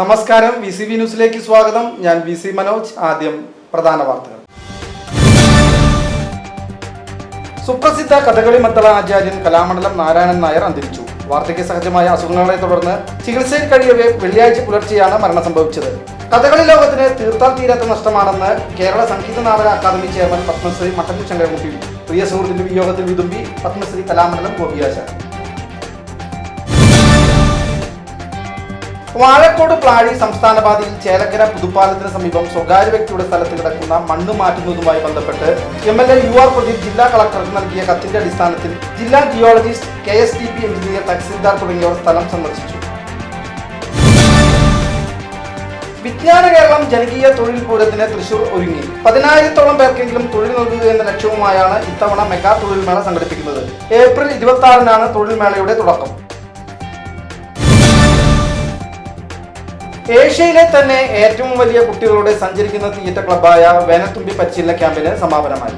നമസ്കാരം V C V ന്യൂസിലേക്ക് സ്വാഗതം. ഞാൻ വി സി മനോജ് ആദ്യം പ്രധാന വാർത്തകൾ. സുപ്രസിദ്ധ കഥകളി മത്തള ആചാര്യൻ കലാമണ്ഡലം നാരായണൻ നായർ അന്തരിച്ചു. വാർദ്ധക്യ സഹജമായ അസുഖങ്ങളെ തുടർന്ന് ചികിത്സയിൽ കഴിയവേ വെള്ളിയാഴ്ച പുലർച്ചെയാണ് മരണം സംഭവിച്ചത്. കഥകളി ലോകത്തിന് തീർത്താൽ തീരാത്ത നഷ്ടമാണെന്ന് കേരള സംഗീത നാടക അക്കാദമി ചെയർമാൻ പത്മശ്രീ മട്ടൻ ശങ്കരൻകുട്ടി പ്രിയ സുഹൃത്തിന്റെ വിയോഗത്തിൽ വിതുമ്പി പത്മശ്രീ കലാമണ്ഡലം ഗോപിയാശാൻ. വാഴക്കോട് പ്ലാഴി സംസ്ഥാന പാതയിൽ ചേലക്കര പുതുപ്പാലത്തിന് സമീപം സ്വകാര്യ വ്യക്തിയുടെ സ്ഥലത്ത് കിടക്കുന്ന മണ്ണ് മാറ്റുന്നതുമായി ബന്ധപ്പെട്ട് M L A U R Pradeep ജില്ലാ കളക്ടർക്ക് നൽകിയ കത്തിന്റെ അടിസ്ഥാനത്തിൽ ജില്ലാ geologist K S T P engineer Tahsildar തുടങ്ങിയവർ സ്ഥലം സന്ദർശിച്ചു. വിജ്ഞാന കേരളം ജനകീയ തൊഴിൽ പൂരത്തിന് തൃശൂർ ഒരുങ്ങി. പതിനായിരത്തോളം പേർക്കെങ്കിലും തൊഴിൽ നൽകുക എന്ന ലക്ഷ്യവുമായാണ് ഇത്തവണ മെഗാ തൊഴിൽ മേള സംഘടിപ്പിക്കുന്നത്. ഏപ്രിൽ ഇരുപത്തി ആറിനാണ് തൊഴിൽ മേളയുടെ തുടക്കം. ഏഷ്യയിലെ തന്നെ ഏറ്റവും വലിയ കുട്ടികളുടെ സഞ്ചരിക്കുന്ന തിയേറ്റർ ക്ലബ്ബായ വേനത്തുമ്പി പച്ചില്ല ക്യാമ്പിന് സമാപനമായി.